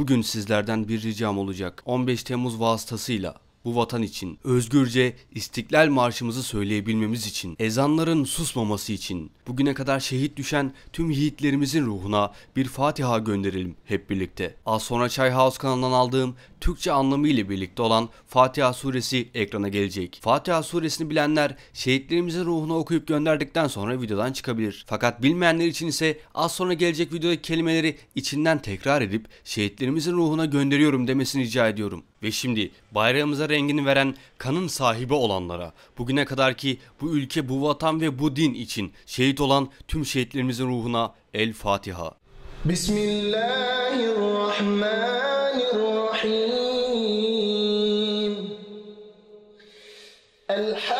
Bugün sizlerden bir ricam olacak. 15 Temmuz vasıtasıyla bu vatan için, özgürce İstiklal Marşımızı söyleyebilmemiz için, ezanların susmaması için, bugüne kadar şehit düşen tüm yiğitlerimizin ruhuna bir Fatiha gönderelim hep birlikte. Az sonra Çay House kanalından aldığım Türkçe anlamı ile birlikte olan Fatiha suresi ekrana gelecek. Fatiha suresini bilenler şehitlerimizin ruhuna okuyup gönderdikten sonra videodan çıkabilir. Fakat bilmeyenler için ise az sonra gelecek videodaki kelimeleri içinden tekrar edip şehitlerimizin ruhuna gönderiyorum demesini rica ediyorum. Ve şimdi bayrağımıza rengini veren kanın sahibi olanlara, bugüne kadar ki bu ülke, bu vatan ve bu din için şehit olan tüm şehitlerimizin ruhuna El Fatiha. Bismillahirrahmanirrahim. Elhamdülillah.